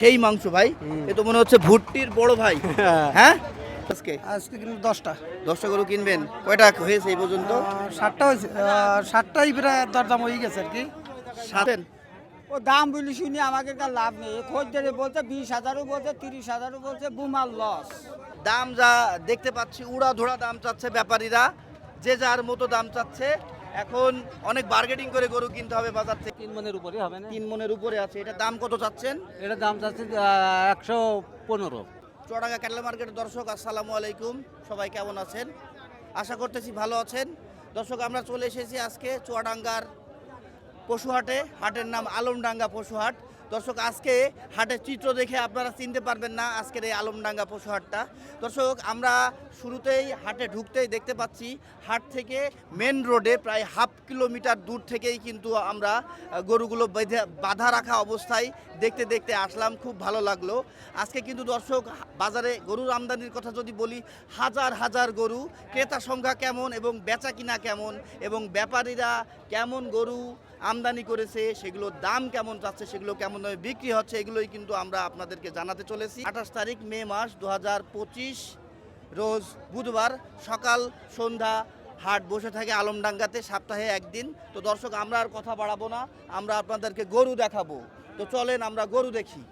সেই মাংস ভাই এ তো মনে হচ্ছে ভুট্টির বড় ভাই। হ্যাঁ? আজকে? আজকে কিন্তু দশটা। দশটা গরু কিনবেন। কয়টা হয়েছে এই পর্যন্ত? ষাটটা হয়েছে ষাটটাই প্রায় দরদাম হয়ে গেছে আর কি। সাতেন ও দাম বলি শুনি আমাকে কার লাভ নেই। খোঁজদারে বলছে বিশ হাজারও বলছে তিরিশ হাজারও বলছে বুমার লস দাম যা দেখতে পাচ্ছি উড়া ধোড়া দাম চাচ্ছে ব্যাপারীরা। যে যার মতো দাম চাচ্ছে এখন অনেক বার্গেটিং করে গরু কিনতে হবে বাজার থেকে। তিন মনের উপরে হবে না? তিন মনের উপরে আছে। এটা দাম কত চাচ্ছেন? এটা দাম চাচ্ছে একশো পনেরো। চুয়াডাঙ্গা ক্যাটলা মার্কেটের দর্শক আসসালামু আলাইকুম। সবাই কেমন আছেন? আশা করতেছি ভালো আছেন। দর্শক আমরা চলে এসেছি আজকে চুয়াডাঙ্গার পশুহাটে। হাটের নাম আলমডাঙ্গা পশুহাট। দর্শক, আজকে হাটের চিত্র দেখে আপনারা চিনতে পারবেন না আজকের এই আলমডাঙ্গা পশু হাটটা। দর্শক, আমরা শুরুতেই হাটে ঢুকতেই দেখতে পাচ্ছি, হাট থেকে মেন রোডে প্রায় হাফ কিলোমিটার দূর থেকেই কিন্তু আমরা গরুগুলো বেঁধে, বাঁধা রাখা অবস্থায় দেখতে দেখতে আসলাম। খুব ভালো লাগল। আজকে কিন্তু দর্শক, বাজারে গরুর আমদানির কথা যদি বলি, হাজার হাজার গরু, ক্রেতা সংখ্যা কেমন এবং বেচা কিনা কেমন এবং ব্যাপারীরা কেমন গরু আমদানি করেছে সেগুলোর দাম কেমন যাচ্ছে সেগুলো কেমন দামে বিক্রি হচ্ছে এগুলোই কিন্তু আমরা আপনাদেরকে জানাতে চলেছি। আঠাশ তারিখ মে মাস দু হাজার পঁচিশ রোজ বুধবার সকাল সন্ধ্যা হাট বসে থাকে আলমডাঙ্গাতে সপ্তাহে একদিন। তো দর্শক আমরা আর কথা বাড়াবো না আমরা আপনাদেরকে গরু দেখাবো। তো চলেন আমরা গরু দেখি।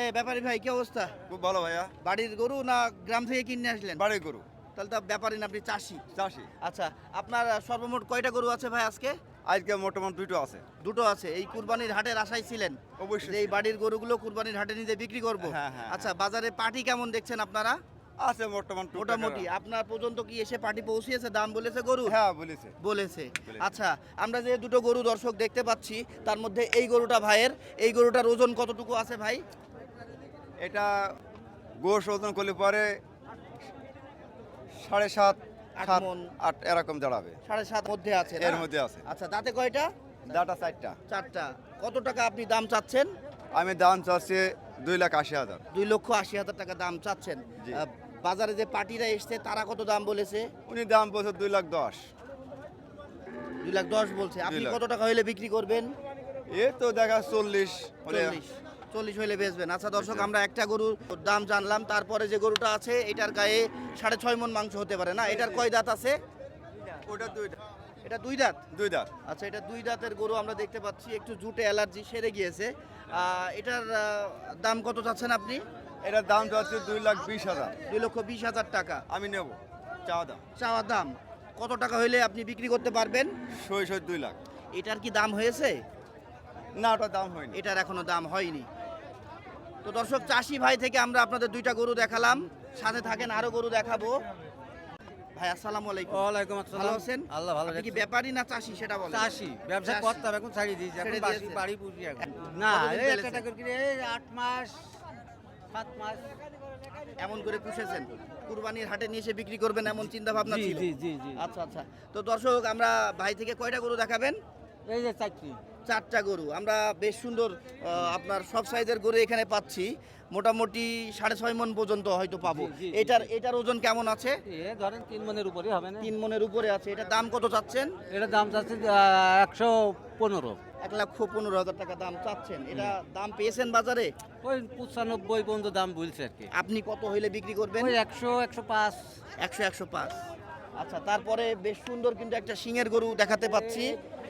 এ ব্যাপারী ভাই কি অবস্থা? খুব ভালো ভাইয়া। বাড়ির গরু না গ্রাম থেকে কিনে আসলেন? বাড়ি গরু। তাহলে তো ব্যাপারী না আপনি চাষি। চাষি। আচ্ছা আপনার সর্বমোট কয়টা গরু আছে ভাই আজকে? আজকে মোটামুটি দুটো আছে। দুটো আছে। এই কুরবানির হাটের আশায় ছিলেন? অবশ্যই এই বাড়ির গরুগুলো কুরবানির হাটে নিজে বিক্রি করব? হ্যাঁ, হ্যাঁ, আচ্ছা বাজারে পাটি কেমন দেখছেন আপনারা? আছে মোটামুটি মোটামুটি। আপনার পর্যন্ত কি এসে পাটি পৌঁছিয়েছে? দাম বলেছে গরু হ্যাঁ বলেছে। বলেছে। বলেছে। আচ্ছা আমরা যে দুটো গরু দর্শক দেখতে পাচ্ছি তার মধ্যে এই গরুটা ভাইয়ের। এই গরুটার ওজন কতটুকু আছে ভাই? এটা গোশ ওজন করলে পরে সাড়ে সাত আট সাত। আট এরকম দাঁড়াবে। সাড়ে সাত মধ্যে আছে না? এর মধ্যে আছে। আচ্ছা দাঁতে কয়টা? দাটা চারটা। চারটা। কত টাকা আপনি দাম চাচ্ছেন? আমি দাম চাচ্ছি দুই লাখ আশি হাজার। দুই লক্ষ আশি হাজার টাকা দাম চাচ্ছেন। জি। আহ, বাজারে যে পার্টিরা এসছে তারা কত দাম বলেছে? উনি দাম বলছে দুই লাখ দশ। দুই লাখ দশ বলছে। আপনি লাখ। কত টাকা হইলে বিক্রি করবেন? এ তো দেখা চল্লিশ। হলে চল্লিশ। চল্লিশ হইলে বেচবেন। আচ্ছা দর্শক আমরা একটা গরুর দাম জানলাম তারপরে যে গরুটা আছে এটার গায়ে সাড়ে ছয় মন মাংস হতে পারে না? এটার কয় দাঁত আছে? ওটা দুই এটা দুই দাঁত? দুই দাঁত। আচ্ছা এটা দুই দাঁতের গরু আমরা দেখতে পাচ্ছি একটু জুটে অ্যালার্জি সেরে গিয়েছে। এটার দাম কত চাচ্ছেন আপনি? এটার দাম চাচ্ছি দুই লাখ বিশ হাজার। দুই লক্ষ বিশ হাজার টাকা। আমি নেব চাওয়া দাম। চাওয়া দাম কত টাকা হইলে আপনি বিক্রি করতে পারবেন? সই সই দুই লাখ। এটার কি দাম হয়েছে? না ওটা দাম হয়নি। এটার এখনও দাম হয়নি। তো দর্শক চাষি ভাই থেকে আমরা আপনাদের দুইটা গরু দেখালাম। সাথে থাকেন আরও গরু দেখাবো। ভাই আসসালামু আলাইকুম। ওয়ালাইকুম ভালো আছেন? আল্লাহ ভালো আপনি কি। ব্যাপারী না চাষি সেটা বলেন। চাষি ব্যবসা চাষি। করতে হবে এখন ছাড়িয়ে দিয়েছি এখন ছেড়ে বাড়ি পুষি এখন। না এই একটা করে এই আট মাস সাত মাস। এমন করে পুষেছেন? কুরবানির হাটে নিয়ে এসে বিক্রি করবেন এমন চিন্তা ভাবনা ছিল? জি জি জি। আচ্ছা আচ্ছা। তো দর্শক আমরা ভাই থেকে কয়টা গরু দেখাবেন? এই যে চাকরি চারটা গরু। আমরা বেশ সুন্দর আপনার সব সাইজের গরু এখানে পাচ্ছি। মোটামুটি সাড়ে ছয় মন পর্যন্ত হয়তো পাবো। এটার এটার ওজন কেমন আছে? ধরেন তিন মনের উপরে হবে না? তিন মনের উপরে আছে। এটার দাম কত চাচ্ছেন? এটা দাম চাচ্ছে একশো পনেরো। এক লক্ষ পনেরো হাজার টাকা দাম চাচ্ছেন। এটা দাম পেয়েছেন বাজারে? ওই পঁচানব্বই পর্যন্ত দাম বলছে আর কি। আপনি কত হইলে বিক্রি করবেন? একশো একশো পাঁচ। একশো একশো পাঁচ। আচ্ছা তারপরে বেশ সুন্দর কিন্তু একটা সিংয়ের গরু দেখাতে পাচ্ছি।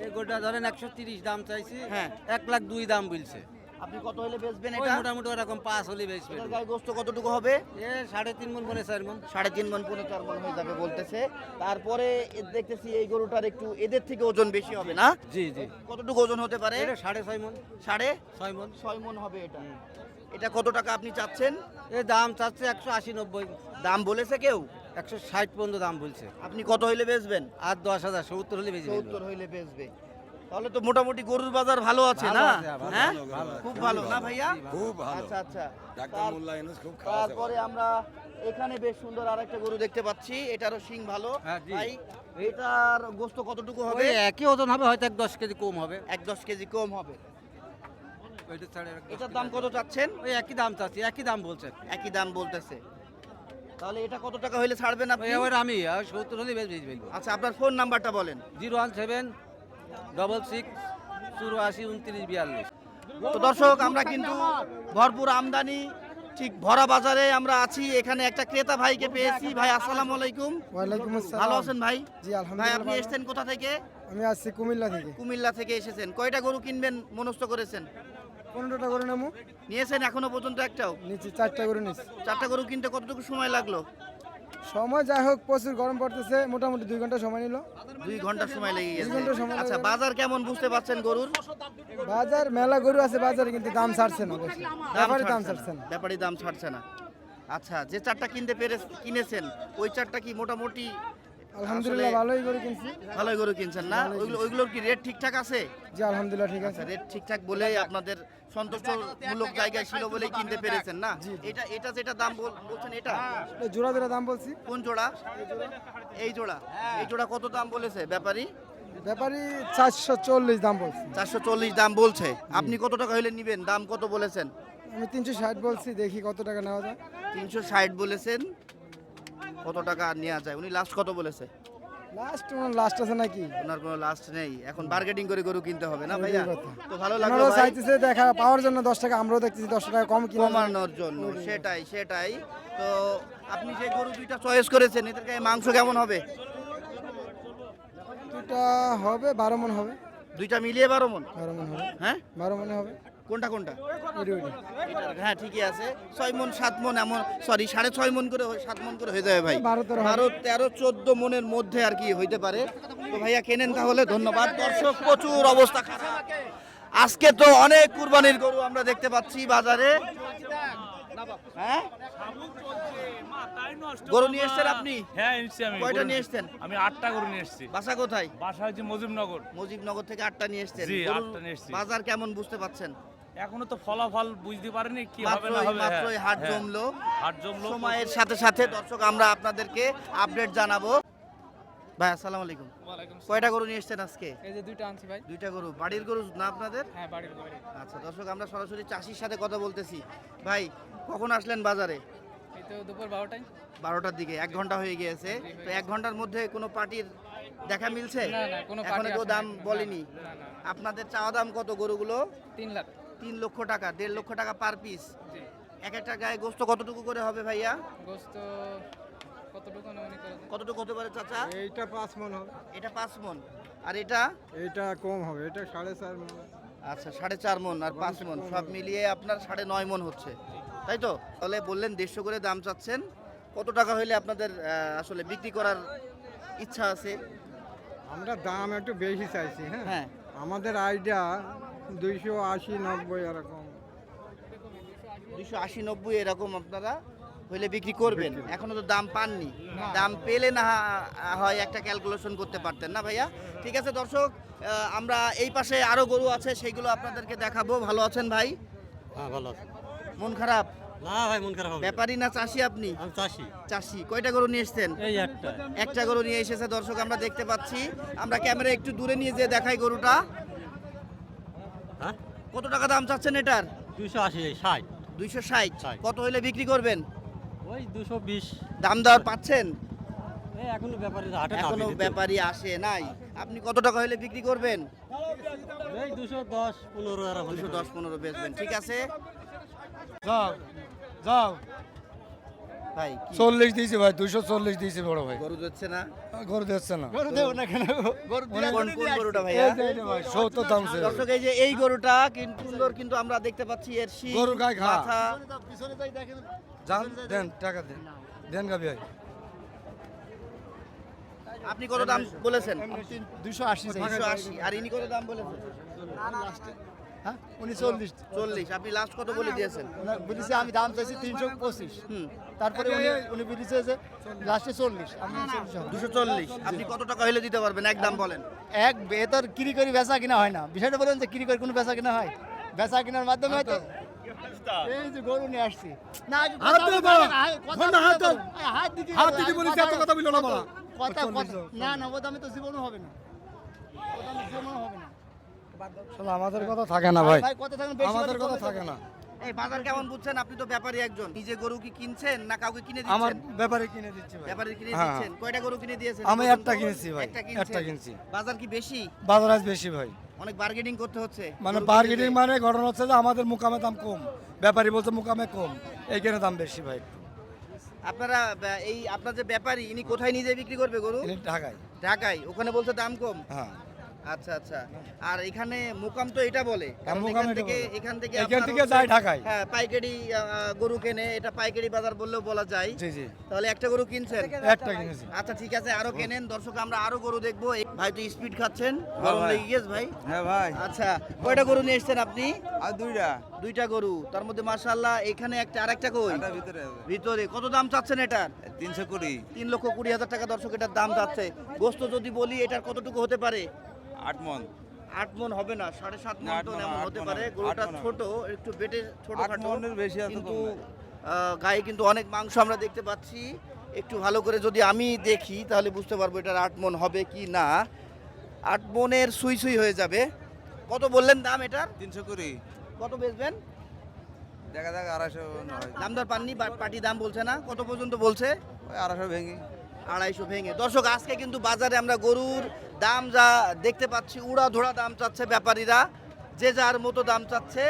এই গোটা ধরেন একশো তিরিশ দাম চাইছি হ্যাঁ। এক লাখ দুই দাম বলছে। আপনি কত হইলে বেচবেন এটা? মোটামুটি ওরকম পাঁচ হলে বেশি এটার গায়ে গোস্ত কতটুকু হবে? এ সাড়ে তিন মন মনে চার মন। সাড়ে তিন মন পনেরো চার মন হয়ে যাবে বলতেছে। তারপরে দেখতেছি এই গরুটার একটু এদের থেকে ওজন বেশি হবে না? জি জি। কতটুকু ওজন হতে পারে? এটা সাড়ে ছয় মন। সাড়ে ছয় মন। ছয় মন হবে এটা। এটা কত টাকা আপনি চাচ্ছেন? এ দাম চাচ্ছে একশো আশি নব্বই। দাম বলেছে কেউ? একশো ষাট পর্যন্ত দাম বলছে। আপনি কত হইলে বেচবেন? আর দশ হাজার সত্তর হলে বেশি সত্তর হইলে বেচবে। তাহলে তো মোটামুটি গরুর বাজার ভালো আছে না? হ্যাঁ? খুব ভালো না ভাইয়া? খুব ভালো। আচ্ছা আচ্ছা। তারপরে আমরা এখানে বেশ সুন্দর আরেকটা গরু দেখতে পাচ্ছি। এটারও শিং ভালো। হ্যাঁ, ভাই এটার গোস্ত কতটুকু হবে? একই ওজন হবে হয়তো এক দশ কেজি কম হবে। এক দশ কেজি কম হবে। এটার দাম কত চাচ্ছেন? ওই একই দাম চাচ্ছি একই দাম বলছে। একই দাম বলতেছে। তাহলে এটা কত টাকা হইলে ছাড়বেন আপনি? এবার আমি সত্তর হলে বেশি বেশি বলব আচ্ছা আপনার ফোন নাম্বারটা বলেন। Zero one seven double six চুরাশি উনত্রিশ বিয়াল্লিশ। তো দর্শক আমরা কিন্তু ভরপুর আমদানি ঠিক ভরা বাজারে আমরা আছি। এখানে একটা ক্রেতা ভাইকে পেয়েছি। ভাই আসসালামু আলাইকুম। ওয়ালাইকুম আসসালাম। ভালো আছেন ভাই? জি ভাই আপনি এসেছেন কোথা থেকে? আমি আসছি কুমিল্লা থেকে। কুমিল্লা থেকে এসেছেন। কয়টা গরু কিনবেন মনস্থ করেছেন? পনেরোটা করে নেব। নিয়েছেন এখনও পর্যন্ত একটাও? নিচে চারটা করে নিচ্ছি। চারটা গরু কিনতে কতটুকু সময় লাগল? সময় যাই হোক প্রচুর গরম পড়তেছে মোটামুটি দুই ঘণ্টা সময় নিল। দুই ঘণ্টা সময় লেগে গেছে। ঘণ্টা সময় আচ্ছা বাজার কেমন বুঝতে পারছেন গরুর? বাজার মেলা গরু আছে বাজারে কিন্তু দাম ছাড়ছে না ব্যাপারে দাম ছাড়ছে না। ব্যাপারী দাম ছাড়ছে না। আচ্ছা যে চারটা কিনতে পেরে কিনেছেন ওই চারটা কি মোটামুটি আলহামদুলিল্লাহ ভালোই গরু কিনছি। ভালোই গরু কিনছেন না? ওইগুলো ওইগুলোর কি রেট ঠিকঠাক আছে? জি আলহামদুলিল্লাহ ঠিক আছে। আচ্ছা রেট ঠিকঠাক বলেই আপনাদের সন্তুষ্টমূলক জায়গায় ছিল বলেই কিনতে পেরেছেন না? এটা এটা যেটা দাম বলছেন এটা? জোড়া জোড়া দাম বলছি। কোন জোড়া? এই জোড়া। এই জোড়া কত দাম বলেছে ব্যাপারী? ব্যাপারী চারশো চল্লিশ দাম বলছি। চারশো চল্লিশ দাম বলছে। আপনি কত টাকা হলে নিবেন? দাম কত বলেছেন? আমি তিনশো ষাট বলছি দেখি কত টাকা নেওয়া যায়। তিনশো ষাট বলেছেন। কত টাকা নেওয়া যায়? উনি লাস্ট কত বলেছে? লাস্ট লাস্ট আছে নাকি? ওনার কোনো লাস্ট নেই। এখন বার্গেটিং করে গরু কিনতে হবে না ভাইয়া? তো ভালো লাগল ভাই। চাইতেছে দেখা পাওয়ার জন্য দশ টাকা আমরাও দেখতেছি দশ টাকা কম কিনা। কমানোর জন্য সেটাই সেটাই। তো আপনি যে গরু দুইটা চয়েস করেছেন এদের গায়ে মাংস কেমন হবে? দুটা হবে বারো মন হবে। দুইটা মিলিয়ে বারো মন? বারো মন হবে। হ্যাঁ? বারো মনে হবে। কোনটা কোনটা? হ্যাঁ ঠিকই আছে। ছয় মন সাত মন এমন সরি সাড়ে ছয় মন করে সাত মন করে হয়ে যাবে ভাই। বারো তেরো চোদ্দ মনের মধ্যে আর কি হইতে পারে। তো ভাইয়া কেনেন তাহলে? ধন্যবাদ। দর্শক প্রচুর অবস্থা খারাপ। আজকে তো অনেক কুরবানির গরু আমরা দেখতে পাচ্ছি বাজারে। হ্যাঁ? গরু নিয়ে এসছেন আপনি? হ্যাঁ এসছি আমি। কয়টা নিয়ে এসছেন? আমি আটটা গরু নিয়ে এসছি। বাসা কোথায়? বাসা হচ্ছে মজিবনগর। মুজিবনগর থেকে আটটা নিয়ে এসছেন। জি, আটটা নিয়ে এসছি। বাজার কেমন বুঝতে পাচ্ছেন? এখনও তো ফলাফল বুঝতে পারিনি কি হবে না মাত্রই হবে মাত্রই হ্যাঁ, হাট হ্যাঁ। জমলো। হাট জমলো সময়ের সাথে সাথে দর্শক আমরা আপনাদেরকে আপডেট জানাব। ভাই আসসালামু আলাইকুম। কয়টা গরু নিয়ে এসছেন আজকে? এই যে দুইটা আনছি ভাই। দুইটা গরু। বাড়ির গরু না আপনাদের? হ্যাঁ বাড়ির বাড়ি আচ্ছা দর্শক আমরা সরাসরি চাষির সাথে কথা বলতেছি। ভাই কখন আসলেন বাজারে? এই তো দুপুর বারোটায়। বারোটার দিকে এক ঘণ্টা হয়ে গিয়েছে। তো এক ঘণ্টার মধ্যে কোনো পার্টির দেখা মিলছে? না, না, কোনো কেউ দাম বলেনি। না, না। আপনাদের চাওয়া দাম কত গরুগুলো? তিন লাখ। তিন লক্ষ টাকা দেড় লক্ষ টাকা পার পিস এক একটা গায়ে গোস্ত কতটুকু করে হবে ভাইয়া? গোস্ত কতটুকু হতে পারে চাচা? এইটা পাঁচ মন হবে। এটা পাঁচ মন। আর এটা? এইটা কম হবে এটা সাড়ে চার মন। আচ্ছা সাড়ে চার মন আর পাঁচ মন। সব মিলিয়ে আপনার সাড়ে নয় মন হচ্ছে। তাই তো? তাহলে বললেন দেড়শো করে দাম চাচ্ছেন। কত টাকা হইলে আপনাদের আসলে বিক্রি করার ইচ্ছা আছে? আমরা দাম একটু বেশি চাইছি হ্যাঁ? হ্যাঁ। আমাদের আইডিয়া দুইশো আশি নব্বই এরকম। দুশো আশি নব্বই এরকম আপনারা হইলে বিক্রি করবেন। এখনও তো দাম পাননি। দাম পেলে না হয় একটা ক্যালকুলেশন করতে পারতেন না ভাইয়া? ঠিক আছে দর্শক আমরা এই পাশে আরও গরু আছে সেইগুলো আপনাদেরকে দেখাবো। ভালো আছেন ভাই? হ্যাঁ ভালো আছে। মন খারাপ? না ভাই মন খারাপ। ব্যাপারী না চাষি আপনি? আমি চাষি। চাষি। কয়টা গরু নিয়ে এসছেন? এই একটা। একটা গরু নিয়ে এসেছে দর্শক আমরা দেখতে পাচ্ছি। আমরা ক্যামেরা একটু দূরে নিয়ে যে দেখাই গরুটা। হ্যাঁ? কত টাকা দাম চাচ্ছেন এটার? দুইশো আশি ষাট। দুইশো ষাট। কত হইলে বিক্রি করবেন? ওই দুশো বিশ। দাম দর পাচ্ছেন? এখনও ব্যাপারে হাটে না এখনও ব্যাপারী আসে নাই। আপনি কত টাকা হইলে বিক্রি করবেন? এই দুশো দশ পনেরো দুশো দশ পনেরো বেচবেন। ঠিক আছে? যাও যাও। ভাই চল্লিশ দিয়েছি ভাই দুশো চল্লিশ দিয়েছি বড় ভাই। গরু দিচ্ছে না? গরু দিচ্ছে না। কোন? কোন গরুটা ভাই সত্তর দাম দর্শক এই যে এই গরুটা কিন্তু সুন্দর কিন্তু আমরা দেখতে পাচ্ছি এর শিং গরুর গায়ে ঘা। মাথা। যান দেন টাকা দেন। দেন গাবি ভাই। আপনি কত দাম বলেছেন? দুশো আশি আর ইনি কত দাম বলেছেন? হ্যাঁ? উনি চল্লিশ। চল্লিশ। আপনি লাস্ট কত বলে দিয়েছেন? বলেছে আমি দাম চাইছি তিনশো পঁচিশ। হুম। তারপরে উনি উনি বলেছে যে লাস্টে চল্লিশ। আমি দুশো চল্লিশ। আপনি কত টাকা হলে দিতে পারবেন? এক দাম বলেন। এক বেতর কিরি করে বেচা কিনা হয় না। বিষয়টা বলেন যে কিরি করে কোনো বেচা কিনা হয়? বেচা কিনার মাধ্যমে হয়তো এই যে গরু নিয়ে আসছি। না হাত দিকে হাত দিকে এত কথা না। কথা চল্লিশ কথা দাও। না না ও দামে তো জীবনও হবে না। ও দামে জীবনও হবে না। আমাদের কথা থাকে না ভাই। ভাই কথা থাকেন বেশি আমাদের কথা থাকে না। এই বাজার কেমন বুঝছেন? আপনি তো ব্যাপারী একজন। নিজে গরু কি কিনছেন না কাউকে কিনে আমার দিচ্ছেন ব্যাপারে কিনে দিচ্ছি ভাই। ব্যাপারী কিনে হ্যাঁ। দিচ্ছেন। কয়টা গরু কিনে দিয়েছেন? আমি একটা কিনেছি ভাই, একটা একটা কিনছি। বাজার কি বেশি? বাজার আজ বেশি ভাই। অনেক বার্গেনিং করতে হচ্ছে। মানে গরু বার্গেনিং। মানে ঘটনা হচ্ছে যে আমাদের মুকামে দাম কম। ব্যাপারী বলছে মুকামে কম। এইখানে দাম বেশি ভাই আপনারা আহ, এই আপনার যে ব্যাপারী ইনি কোথায় নিজে বিক্রি করবে গরু? ঢাকায়। ঢাকায়। ওখানে বলছে দাম কম। হ্যাঁ। আচ্ছা আচ্ছা। আর এখানে মুকাম তো এটা বলে। এখান থেকে এখান থেকে এখান থেকে যায় ঢাকায়। হ্যাঁ পাইকারি গরু কেনে। এটা পাইকারি বাজার বললেও বলা যায়। জি জি। তাহলে একটা গরু কিনছেন? একটা কিনেছি। আচ্ছা ঠিক আছে আরও কেনেন। দর্শক আমরা আরও গরু দেখব। ভাই তো স্পিড খাচ্ছেন। গরম লেগে গেছে ভাই। হ্যাঁ ভাই। আচ্ছা কয়টা গরু নিয়ে এসেছেন আপনি? আর দুইটা। দুইটা গরু। তার মধ্যে মাশাআল্লাহ এখানে একটা আরেকটা কই? ভিতরে ভিতরে। কত দাম চাচ্ছেন এটার? তিনশো কুড়ি। তিন লক্ষ কুড়ি হাজার টাকা দর্শক এটার দাম চাচ্ছে গোস্ত যদি বলি এটার কতটুকু হতে পারে? আট মন। আট মন হবে না সাড়ে সাত মন তো এমন হতে পারে। গরুটা ছোট একটু বেটে ছোট খাটো বেশি কিন্তু গায়ে কিন্তু অনেক মাংস আমরা দেখতে পাচ্ছি। একটু ভালো করে যদি আমি দেখি তাহলে বুঝতে পারব এটার আট মন হবে কি না। আট মনের সুই সুই হয়ে যাবে। কত বললেন দাম এটার? তিনশো কুড়ি। কত বেচবেন? দেখা যাক আড়াইশো দামদার পাননি পার্টি দাম বলছে না। কত পর্যন্ত বলছে? আড়াইশো ভেঙে। আড়াইশো ভেঙে। দর্শক, আজকে কিন্তু বাজারে আমরা গরুর দাম যা দেখতে পাচ্ছি, উড়া ধোড়া দাম চাচ্ছে ব্যাপারীরা। যে যার মতো দাম চাচ্ছে।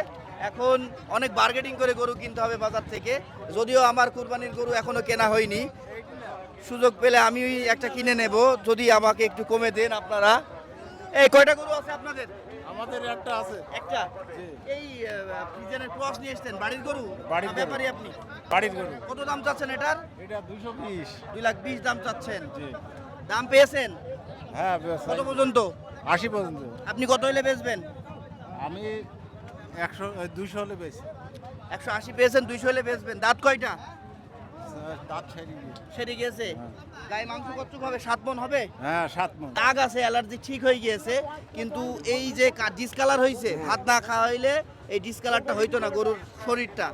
এখন অনেক বার্গেটিং করে গরু কিনতে হবে বাজার থেকে। যদিও আমার কুরবানির গরু এখনও কেনা হয়নি। সুযোগ পেলে আমি একটা কিনে নেব। যদি আমাকে একটু কমে দেন আপনারা। এই কয়টা গরু আছে আপনাদের? আমাদের একটা আছে। একটা? এই ফ্রিজেনের ক্রস নিয়ে এসছেন বাড়ির গরু? বাড়ির। ব্যাপারী আপনি? বাড়ির গরু। কত দাম চাচ্ছেন এটার? এটা দুশো বিশ। দুই লাখ বিশ দাম চাচ্ছেন। দাম পেয়েছেন? হ্যাঁ কত পর্যন্ত? আশি পর্যন্ত। আপনি কত হলে বেচবেন? আমি একশো দুশো হলে বেশি একশো আশি পেয়েছেন দুইশো হলে বেচবেন। দাঁত কয়টা? দাঁত সেরে গিয়েছে। গায়ে মাংস কতটুক হবে সাত মন হবে? হ্যাঁ সাত মন দাগ আছে অ্যালার্জি ঠিক হয়ে গিয়েছে। কিন্তু এই যে ডিসকালার হয়েছে ভাত না খাওয়া হইলে এই ডিসকালারটা হইতো না গরুর শরীরটা।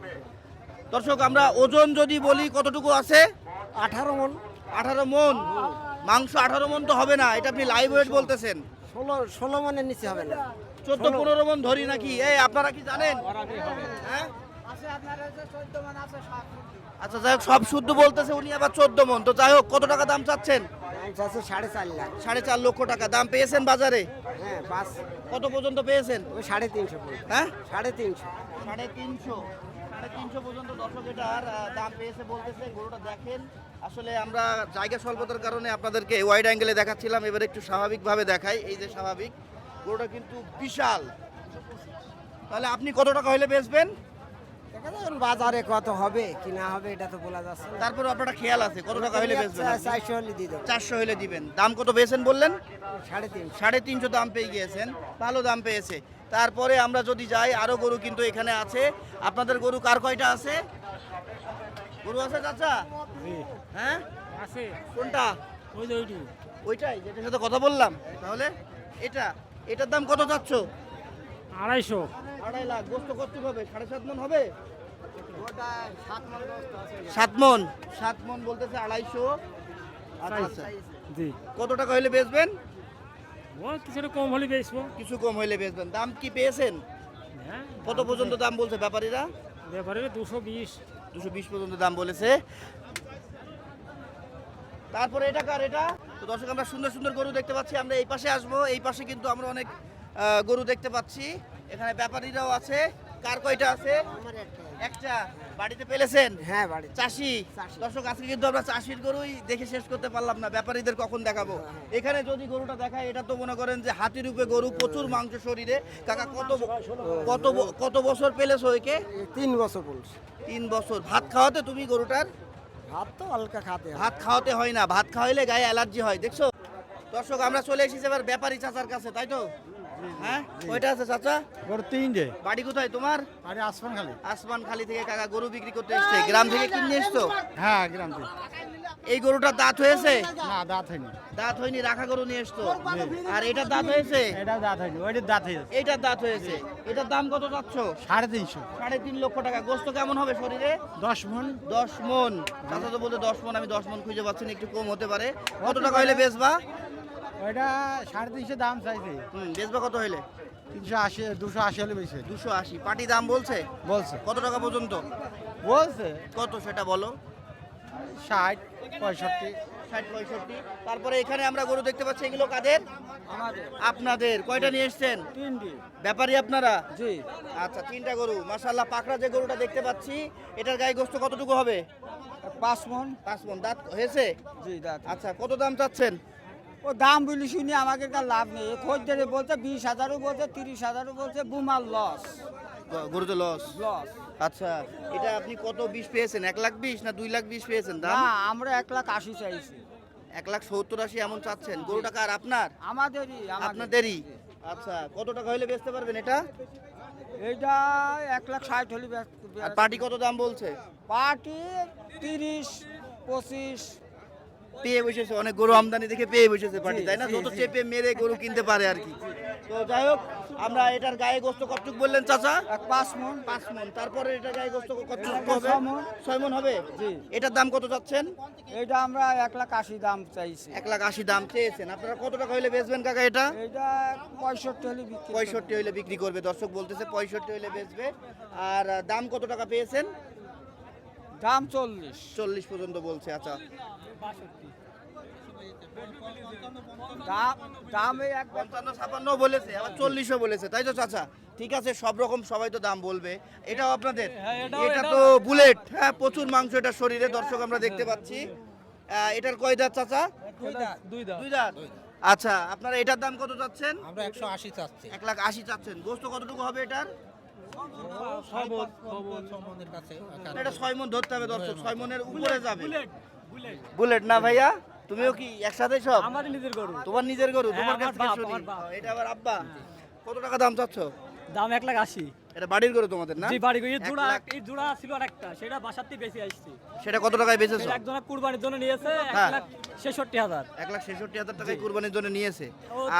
দর্শক আমরা ওজন যদি বলি কতটুকু আছে? আঠারো মন আঠারো মন মাংস আঠারো মন তো হবে না এটা আপনি লাইভ ওয়েট বলতেছেন। ষোলো ষোলো মনের নিচে হবে না। চোদ্দ পনেরো মন ধরি নাকি? এই আপনারা কি জানেন? হ্যাঁ? আচ্ছা যাই হোক সব শুদ্ধ বলতেছে উনি আবার চোদ্দ মন। তো যাই হোক কত টাকা দাম চাচ্ছেন? সাড়ে চার লাখ। সাড়ে চার লক্ষ টাকা। দাম পেয়েছেন বাজারে? হ্যাঁ বাস। কত পর্যন্ত পেয়েছেন? ওই সাড়ে তিনশো হ্যাঁ? সাড়ে তিনশো। সাড়ে তিনশো। সাড়ে তিনশো পর্যন্ত দর্শক এটার দাম পেয়েছে বলতেছে গরুটা দেখেন। আসলে আমরা জায়গা স্বল্পতার কারণে আপনাদেরকে ওয়াইড অ্যাঙ্গেলে দেখাচ্ছিলাম এবার একটু স্বাভাবিকভাবে দেখাই। এই যে স্বাভাবিক গরুটা কিন্তু বিশাল। তাহলে আপনি কত টাকা হলে বেচবেন? বাজারে কত হবে কি না হবে এটা তো বলা যাচ্ছে না। তারপর আপনার খেয়াল আছে কত টাকা হইলে বেচবেন চারশো হলে দিয়ে দেবো। চারশো হইলে দিবেন। দাম কত পেয়েছেন বললেন? সাড়ে তিনশো। সাড়ে তিনশো দাম পেয়ে গিয়েছেন ভালো দাম পেয়েছে। তারপরে আমরা যদি যাই আরও গরু কিন্তু এখানে আছে। আপনাদের গরু কার কয়টা আছে? গরু আছে চাচা? হ্যাঁ? আছে। কোনটা? ওই ওইটাই যেটার সাথে কথা বললাম। তাহলে এটা এটার দাম কত চাচ্ছ? আড়াইশো। আড়াই লাখ গোস্ত কত হবে? সাড়ে সাত মন হবে? সাত মন সাত মন বলতেছে আড়াইশো। আচ্ছা আচ্ছা। জি। কত টাকা হইলে বেচবেন? কিছুটা কম হলে বেচবো। কিছু কম হইলে বেচবেন। দাম কি পেয়েছেন? হ্যাঁ কত পর্যন্ত দাম বলছে ব্যাপারীরা? ব্যাপারে দুশো বিশ। দুশো বিশ পর্যন্ত দাম বলেছে। তারপরে এটা কার এটা? তো দর্শক আমরা সুন্দর সুন্দর গরু দেখতে পাচ্ছি। আমরা এই পাশে আসব। এই পাশে কিন্তু আমরা অনেক গরু দেখতে পাচ্ছি। এখানে ব্যাপারীরাও আছে। কার কয়টা আছে? একটা। বাড়িতে পেলেছেন? হ্যাঁ বাড়ি চাষি? দর্শক আজকে কিন্তু আমরা চাষির গরুই দেখে শেষ করতে পারলাম না। ব্যাপারীদের কখন দেখাবো? এখানে যদি গরুটা দেখায় এটা তো মনে করেন যে হাতি রূপে গরু প্রচুর মাংস শরীরে। কাকা কত কত কত বছর পেলেছো একে? তিন বছর বলছি। তিন বছর। ভাত খাওয়াতে তুমি গরুটার? ভাত তো হালকা খাতে ভাত খাওয়াতে হয় না। ভাত খাওয়াইলে গায়ে অ্যালার্জি হয় দেখছ? দর্শক আমরা চলে এসেছি এবার ব্যাপারী চাচার কাছে তাই তো? হ্যাঁ? কয়টা আছে চাচা? গরু তিনটে। বাড়ি কোথায় তোমার? আরে আসমান খালি। থেকে কাকা গরু বিক্রি করতে এসছে। গ্রাম থেকে কিনে এসছো? হ্যাঁ গ্রাম থেকে। এই গরুটার দাঁত হয়েছে? না দাঁত হয়নি। দাঁত হয়নি রাখা গরু নিয়ে এসছো? আর এটার দাঁত হয়েছে? এটা দাঁত হয়নি ওইটার দাঁত হয়েছে। এইটার দাঁত হয়েছে। এটার দাম কত চাচ্ছ? সাড়ে তিনশো। সাড়ে তিন লক্ষ টাকা। গোস্ত কেমন হবে শরীরে? দশ মন। দশ মন। চাচা তো বলতে দশ মন আমি দশ মন খুঁজে পাচ্ছি না একটু কম হতে পারে। কত টাকা হইলে বেচবা? ওইটা সাড়ে তিনশো দাম চাইছে। হুম বেচবা কত হইলে? তিনশো আশি দুশো আশি হলে বেশি দুশো আশি। পাটি দাম বলছে? বলছে। কত টাকা পর্যন্ত? বলছে। কত সেটা বলো? ষাট পঁয়ষট্টি। ষাট পঁয়ষট্টি। তারপরে এখানে আমরা গরু দেখতে পাচ্ছি এগুলো কাদের? আপনাদের। কয়টা নিয়ে এসছেন? তিনটি। ব্যাপারী আপনারা? জি। আচ্ছা তিনটা গরু। মাশাল্লাহ পাকড়া যে গরুটা দেখতে পাচ্ছি এটার গায়ে গোস্ত কতটুকু হবে? পাঁচ মন। পাঁচ মন। দাঁত হয়েছে? জি দাদা আচ্ছা কত দাম চাচ্ছেন? ও দাম বলি শুনি আমাকে কার লাভ নেই। খোঁজদারে বলছে বিশ হাজারও বলছে তিরিশ হাজারও বলছে বুমার লস গরুতে লস লস আচ্ছা এটা আপনি কত বিশ পেয়েছেন? এক লাখ বিশ না দুই লাখ বিশ পেয়েছেন না আমরা এক লাখ আশি চাইছি। এক লাখ সত্তর আশি এমন চাচ্ছেন। গরুটা কার? আপনার? আমাদেরই আমাদের। আপনাদেরই? আচ্ছা কত টাকা হলে বেচতে পারবেন এটা? এইটা এক লাখ ষাট হলে পার্টি কত দাম বলছে? পার্টি তিরিশ পঁচিশ পেয়ে বসেছে অনেক গরু আমদানি দেখে পেয়ে বসেছে পার্টি তাই না? যত চেপে মেরে গরু কিনতে পারে আর কি। তো যাই হোক আমরা এটার গায়ে গোস্ত কতটুক বললেন চাচা? পাঁচ মন পাঁচ মন তারপরে এটা গায়ে গোস্ত কতটুক হবে? ছয় মন হবে? এটার দাম কত চাচ্ছেন? এটা আমরা এক লাখ আশি দাম চাইছি। এক লাখ আশি দাম চেয়েছেন। আপনারা কত টাকা হইলে বেচবেন কাকা এটা? এটা পঁয়ষট্টি হলে পঁয়ষট্টি হইলে বিক্রি করবে দর্শক বলতেছে পঁয়ষট্টি হইলে বেচবে। আর দাম কত টাকা পেয়েছেন? দাম চল্লিশ। চল্লিশ পর্যন্ত বলছে আচ্ছা। দাম পঞ্চান্ন ছাপান্ন বলেছে আবার চল্লিশও বলেছে তাই তো চাচা? ঠিক আছে সব রকম সবাই তো দাম বলবে। এটাও আপনাদের এটা তো বুলেট হ্যাঁ প্রচুর মাংস এটা শরীরে দর্শক আমরা দেখতে পাচ্ছি। এটার কয় দাঁত চাচা? দুই দাম দুই দাঁত। আচ্ছা আপনারা এটার দাম কত চাচ্ছেন? আমরা একশো আশি চাচ্ছি। এক লাখ আশি চাচ্ছেন। গোস্ত কতটুকু হবে এটার? এটা ছয় মন ধরতে হবে দর্শক ছয় মনের উপরে যাবে। বুলেট না ভাইয়া? তুমিও কি একসাথে সব? আমার নিজের গরু। তোমার নিজের গরু তোমার কাছে কাছ এটা আবার আব্বা। কত টাকা দাম চাচ্ছ? দাম এক লাখ আশি। এটা বাড়ির গরু তোমাদের না? জি বাড়ি এই জোড়া এই জোড়া ছিল আর একটা সেটা বাসাতে বেশি আসছে। সেটা কত টাকায় বেচেছো? সেটা একজনের কুরবানির জন্য নিয়েছে এক হ্যাঁ। লাখ এক লাখ টাকায় কুরবানির জন্য নিয়েছে।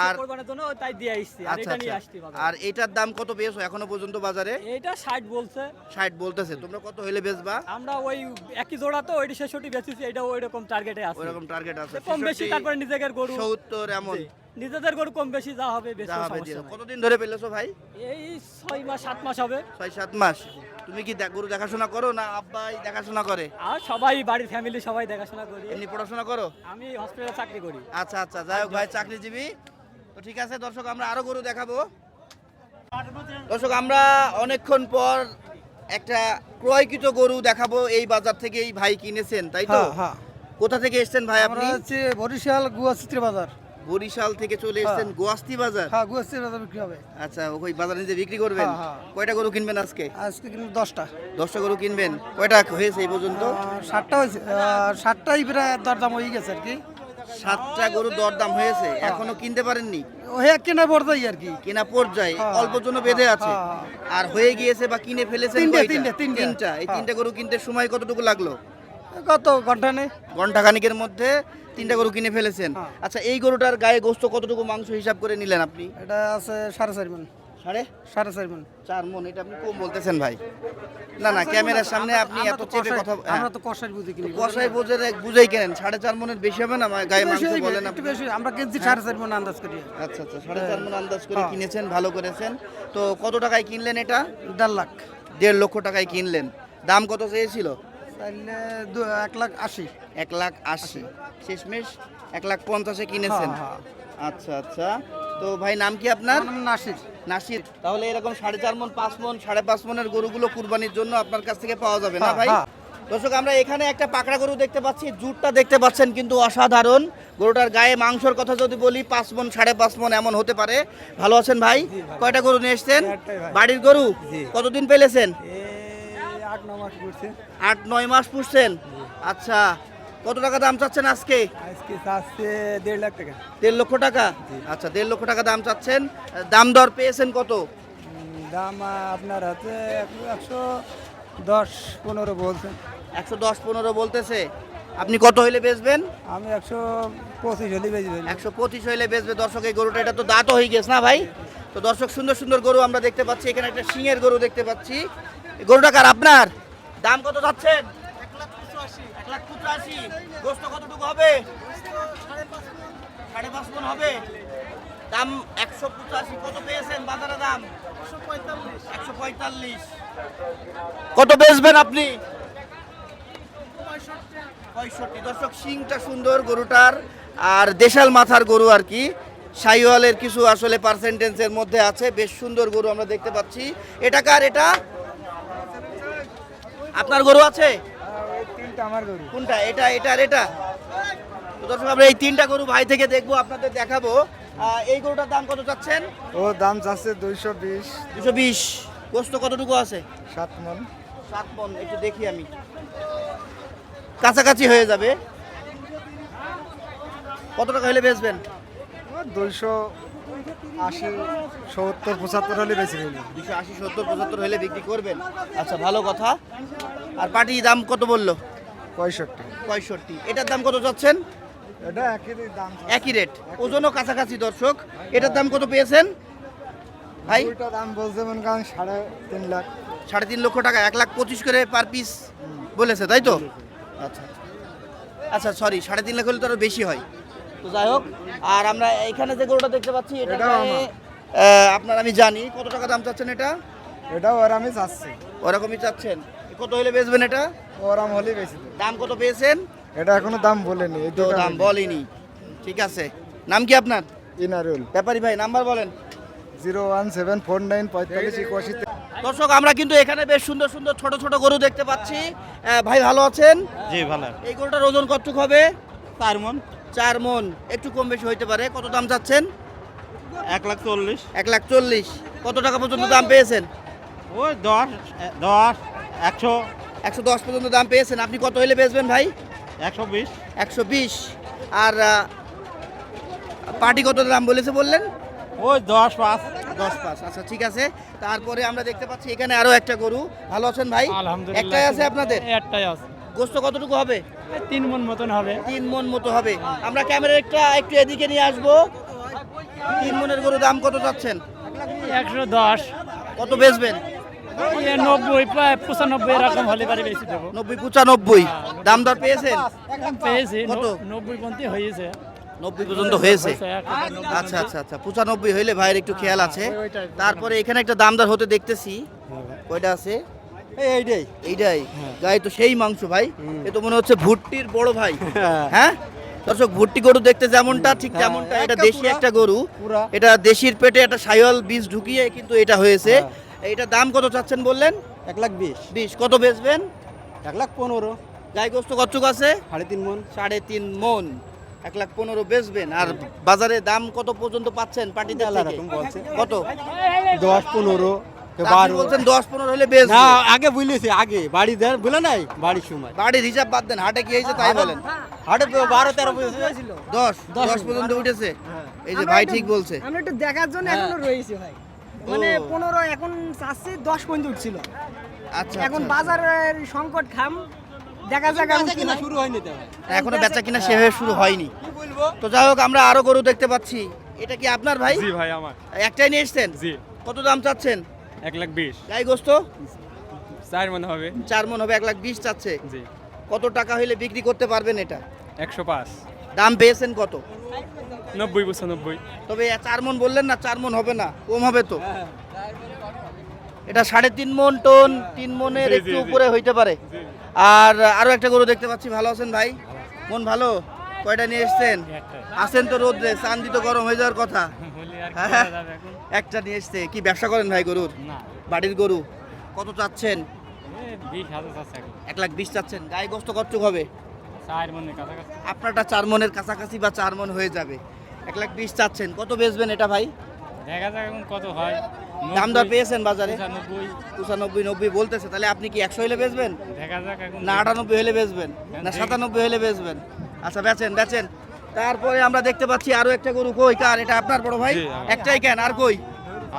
আর কুরবানির জন্য তাই দিয়ে আসছি আর আচ্ছা এটা নিয়ে আচ্ছা। আসছি আর এটার দাম কত পেয়েছ এখনও পর্যন্ত বাজারে? এইটা ষাট বলছে। ষাট বলতেছে। তোমরা কত হইলে বেচবা? আমরা ওই একই জোড়া তো ওইটা ছেষট্টি বেচেছি এটা ওই রকম টার্গেটে আছে। ওইরকম টার্গেট আছে। কম বেশি তারপরে নিজেদের গরু সত্তর এমন। জি, নিজেদের গরু কম বেশি যা হবে বেশি যা হবে সমস্যা দিয়ে দাও। নাই। কতদিন ধরে পেলেছো ভাই? এই ছয় মাস সাত মাস হবে। ছয় সাত মাস। তুমি কি দে- গরু দেখাশোনা করো না আব্বাই দেখাশোনা করে? আর সবাই বাড়ির ফ্যামিলি সবাই দেখাশোনা করি। এমনি পড়াশোনা করো? আমি হসপিটালে চাকরি করি। আচ্ছা আচ্ছা যাই হোক ভাই চাকরিজীবী। তো ঠিক আছে দর্শক আমরা আরও গরু দেখাবো। দর্শক আমরা অনেকক্ষণ পর একটা ক্রয়কৃত গরু দেখাবো। এই বাজার থেকে এই ভাই কিনেছেন তাই তো? হ্যাঁ হ্যাঁ। কোথা থেকে এসেছেন ভাই আমরা আপনি হচ্ছে বরিশাল গুয়া চিত্র বাজার। বরিশাল থেকে চলে এসেছেন গোয়াস্তি বাজার। হ্যাঁ গুয়া চিত্র বাজার বিক্রি হবে। আচ্ছা ওই বাজারে নিজে বিক্রি করবেন হ্যাঁ, হ্যাঁ। কয়টা গরু কিনবেন আজকে? আজকে কিন্তু দশটা। দশটা গরু কিনবেন। কয়টা হয়েছে এই পর্যন্ত? ষাটটা হয়েছে ষাটটাই প্রায় দরদাম হয়ে গেছে আর কি। সাতটা গরুর দরদাম হয়েছে এখনও কিনতে পারেননি? হ্যাঁ কেনা পড়তাই আর কি। কেনা পর্যায়ে হ্যাঁ, অল্প জন্য বেঁধে আছে। হ্যাঁ, আর হয়ে গিয়েছে বা কিনে ফেলেছেন তিনটে? তিনটে, তিনটে। তিনটা। এই হ্যাঁ। তিনটা গরু কিনতে সময় কতটুকু লাগল? কত ঘণ্টা নেই ঘণ্টা খানিকের মধ্যে তিনটা গরু কিনে ফেলেছেন। হ্যাঁ। আচ্ছা এই গরুটার গায়ে গোস্ত কতটুকু মাংস হিসাব করে নিলেন আপনি? এটা আছে সাড়ে চার মন সাড়ে? সাড়ে চার মন চার মন এটা আপনি কম বলতেছেন ভাই। না না ক্যামেরার সামনে আপনি এত চেপে কথা আমরা তো কষাই বুঝি কিনি। কষাই এক বুঝেই কেনেন। সাড়ে চার মনের বেশি হবে না? গায়ে মাংস বলেন আপনি। বেশি আমরা কিনছি সাড়ে চার মন আন্দাজ করি। আচ্ছা আচ্ছা সাড়ে চার মন আন্দাজ করে হ্যাঁ। কিনেছেন ভালো করেছেন। তো কত টাকায় কিনলেন এটা? দেড় লাখ। দেড় লক্ষ টাকায় কিনলেন। দাম কত চেয়েছিল? তাহলে এক লাখ আশি। এক লাখ আশি। শেষমেশ এক লাখ পঞ্চাশে কিনেছেন। হ্যাঁ, আচ্ছা আচ্ছা। তো ভাই নাম কি আপনার? নাসির। নাসির। তাহলে এরকম সাড়ে চার মন পাঁচ মন সাড়ে পাঁচ মনের গরুগুলো কুরবানির জন্য আপনার কাছ থেকে পাওয়া যাবে না হ্যাঁ, ভাই? হ্যাঁ। দর্শক আমরা এখানে একটা পাকড়া গরু দেখতে পাচ্ছি। জুটটা দেখতে পাচ্ছেন কিন্তু অসাধারণ। গরুটার গায়ে মাংসর কথা যদি বলি পাঁচ মন সাড়ে পাঁচ মন এমন হতে পারে। ভালো আছেন ভাই? কয়টা গরু নিয়ে এসছেন? বাড়ির গরু? কতদিন পেলেছেন? আট নয় মাস পুষছেন আচ্ছা কত টাকা দাম চাচ্ছেন আজকে? আজকে চাচ্ছে দেড় লাখ টাকা। দেড় লক্ষ টাকা? আচ্ছা দেড় লক্ষ টাকা দাম চাচ্ছেন। দাম দর পেয়েছেন কত? দাম আপনার হাতে একশো দশ পনেরো বলছেন। একশো দশ পনেরো বলতেছে। আপনি কত হইলে বেচবেন? আমি একশো পঁচিশ হলে বেশি একশো পঁচিশ হইলে বেচবে। দর্শক এই গরুটা এটা তো দাঁত হয়ে গেছে না ভাই? তো দর্শক সুন্দর সুন্দর গরু আমরা দেখতে পাচ্ছি। এখানে একটা সিংয়ের গরু দেখতে পাচ্ছি। গরুটা কার আপনার? দাম কত যাচ্ছেন? এক লাখ পঁচাশি গোস্ত কতটুকু হবে? সাড়ে পাঁচ মন হবে। দাম একশো পঁচাশি কত পেয়েছেন বাজারে দাম? একশো পঁয়তাল্লিশ। কত বেচবেন আপনি? পঁয়ষট্টি। দর্শক শিংটা সুন্দর গরুটার আর দেশাল মাথার গরু আর কি। সাইওয়ালের কিছু আসলে পার্সেন্টেন্সের মধ্যে আছে। বেশ সুন্দর গরু আমরা দেখতে পাচ্ছি। এটা কার এটা? আপনার গরু আছে? তিনটা আমার গরু। কোনটা? এটা এটা আর এটা? দর্শক আমরা এই তিনটা গরু ভাই থেকে দেখব আপনাদের দেখাবো। এই গরুটার দাম কত চাচ্ছেন? ও দাম চাচ্ছে দুইশো বিশ। দুশো বিশ। গোস্ত কতটুকু আছে? সাত মন। সাত মন একটু দেখি আমি। কাছাকাছি হয়ে যাবে। কত টাকা হলে বেচবেন? দুইশো আশি সত্তর পঁচাত্তর হলে বেশি হইল। দুশো আশি সত্তর পঁচাত্তর হলে বিক্রি করবেন? আচ্ছা ভালো কথা। আর পাটি দাম কত বলল? পঁয়ষট্টি। পঁয়ষট্টি। এটার দাম কত চাচ্ছেন? এটা একই দাম একই রেট ওজনও কাছাকাছি দর্শক। এটার দাম কত পেয়েছেন? ভাই? দুইটা দাম বলছে মনে করেন সাড়ে তিন লাখ। সাড়ে তিন লক্ষ টাকা এক লাখ পঁচিশ করে পার পিস বলেছে তাই তো? আচ্ছা আচ্ছা। সরি সাড়ে তিন লাখ হলে তো আরও বেশি হয়। তো যাই হোক আর আমরা এখানে যে গরুটা দেখতে পাচ্ছি এটা আপনার আমি জানি কত টাকা দাম চাচ্ছেন এটা? এটাও ওর আমি চাচ্ছি। ওরকমই চাচ্ছেন। কত হলে বেচবেন এটা? ওরাম হলেই বেশি দাম কত পেয়েছেন? এটা এখনও দাম বলেনি এই তো দাম বলেনি। ঠিক আছে। নাম কি আপনার? ইনারুল। ব্যাপারী ভাই নাম্বার বলেন। Zero one seven four nine পঁয়তাল্লিশ একাশি দর্শক আমরা কিন্তু এখানে বেশ সুন্দর সুন্দর ছোট ছোট গরু দেখতে পাচ্ছি। ভাই ভালো আছেন? জি ভালো। এই গরুটার ওজন কতটুক হবে? চার মন। চার মন একটু কম বেশি হইতে পারে। কত দাম চাচ্ছেন? এক লাখ চল্লিশ। এক লাখ চল্লিশ। কত টাকা পর্যন্ত দাম পেয়েছেন? ওই দশ দশ একশো। একশো দশ পর্যন্ত দাম পেয়েছেন। আপনি কত হইলে বেচবেন ভাই? একশো বিশ। একশো বিশ। আর পার্টি কত দাম বলেছে বললেন? ওই দশ পাঁচ। দশ পাঁচ। আচ্ছা ঠিক আছে। তারপরে আমরা দেখতে পাচ্ছি এখানে আরও একটা গরু। ভালো আছেন ভাই? একটাই আছে আপনাদের? একটাই আছে। গোস্ত কতটুকু হবে? তিন মন মতন হবে। তিন মন মতো হবে। আমরা ক্যামেরা একটা একটু এদিকে নিয়ে আসব। তিন মনের গরু দাম কত চাচ্ছেন? একশো দশ। কত বেচবেন? নব্বই প্রায় পঁচানব্বই এরকম হলে পারে বেশি দেবো। নব্বই পঁচানব্বই। দাম দর পেয়েছেন? পেয়েছি কত? নব্বই পন্থী হয়েছে। নব্বই পর্যন্ত হয়েছে? আচ্ছা আচ্ছা আচ্ছা। পঁচানব্বই হইলে ভাইয়ের একটু খেয়াল আছে। তারপরে এখানে একটা দামদার হতে দেখতেছি। কয়টা আছে? এইটাই। এইটাই গায়ে তো সেই মাংস ভাই। এ তো মনে হচ্ছে ভুট্টির বড় ভাই। হ্যাঁ। দর্শক ভুট্টি গরু দেখতে যেমনটা ঠিক তেমনটা। এটা দেশি একটা গরু। এটা দেশির পেটে একটা সাইওয়াল বীজ ঢুকিয়ে কিন্তু এটা হয়েছে। এটা দাম কত চাচ্ছেন বললেন? এক লাখ বিশ। বিশ। কত বেচবেন? এক লাখ পনেরো। গায়ে গোস্ত কচ্ছুক আছে? সাড়ে তিন মন। সাড়ে তিন মন। এক লাখ পনেরো বেচবেন। আর বাজারে দাম কত পর্যন্ত পাচ্ছেন বলছে। কত? দশ পনেরো। আপনি বলছেন দশ পনেরো হলে বেচবেন না আগে বুঝলেছি আগে। বাড়ি দেয় বলে নাই বাড়ির সময়। বাড়ির হিসাব বাদ দেন হাটে কি হয়েছে তাই বলেন। হাটে বারো তেরো দশ দশ পর্যন্ত। উঠেছে। এই যে ভাই ঠিক বলছে। আমরা একটু দেখার জন্য এখনও রয়েছি ভাই। মানে পনেরো এখন চাচ্ছি দশ পর্যন্ত উঠছিল। আচ্ছা এখন আচ্ছা। বাজারের সংকট খাম। দেখা যাক এখন কি হয়। শুরু হয়নি এখনও বেচা কিনা সেভাবে শুরু হয়নি। তো যাই হোক আমরা আরও গরু দেখতে পাচ্ছি। এটা কি আপনার ভাই? জি ভাই আমার। একটাই নিয়ে এসছেন? জি। কত দাম চাচ্ছেন? এক লাখ বিশ। গাই গোস্ত? চার মনে হবে। চার মন হবে এক লাখ বিশ চাচ্ছে। জি। কত টাকা হইলে বিক্রি করতে পারবেন এটা? একশো পাঁচ। দাম পেয়েছেন কত? নব্বই পঁচানব্বই। তবে চার মন বললেন না চার মন হবে না কম হবে তো। এটা সাড়ে তিন মন টন তিন মনের একটু উপরে হইতে পারে। আর আরও একটা গরু দেখতে পাচ্ছি ভালো আছেন ভাই? মন ভালো? কয়টা নিয়ে এসছেন? আসেন তো রোদ্রে চান্দি তো গরম হয়ে যাওয়ার কথা। একটা নিয়ে এসছে। কি ব্যবসা করেন ভাই গরুর? না। বাড়ির গরু। কত চাচ্ছেন? এক লাখ বিশ চাচ্ছেন। গায়ে গোস্ত কচ্ছুক হবে? আপনারটা চার মনের কাছাকাছি বা চার মন হয়ে যাবে। এক লাখ বিশ চাচ্ছেন। কত বেচবেন এটা ভাই? দেখা যাক এখন কত হয়। দাম দর পেয়েছেন বাজারে? পঁচানব্বই। নব্বই বলতেছে। তাহলে আপনি কি একশো হলে বেচবেন? দেখা যাক না আটানব্বই হলে বেচবেন? না সাতানব্বই হলে বেচবেন? আচ্ছা বেচেন বেচেন। তারপরে আমরা দেখতে পাচ্ছি আরও একটা গরু কই? কার? এটা আপনার বড় ভাই? একটাই কেন? আর কই?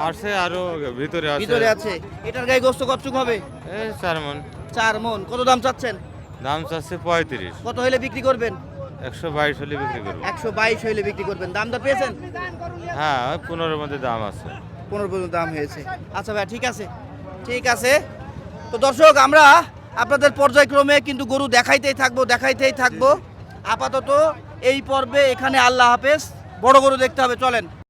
আছে আরও ভিতরে আছে ভিতরে আছে। এটার গায়ে গোস্ত কচ্ছুক হবে? এই চার মন। চার মন। কত দাম চাচ্ছেন? দাম চাচ্ছে পঁয়ত্রিশ। কত হলে বিক্রি করবেন? একশো বাইশ হলে বিক্রি করব। একশো বাইশ হইলে বিক্রি করবেন। দাম দর পেয়েছেন? হ্যাঁ পনেরোর মধ্যে দাম আছে। পনেরো পর্যন্ত দাম হয়েছে। আচ্ছা ভাই ঠিক আছে। ঠিক আছে। তো দর্শক আমরা আপনাদের পর্যায়ক্রমে কিন্তু গরু দেখাইতেই থাকব দেখাইতেই থাকব। আপাতত এই পর্বে এখানে আল্লাহ হাফেজ। বড় গরু দেখতে হবে চলেন।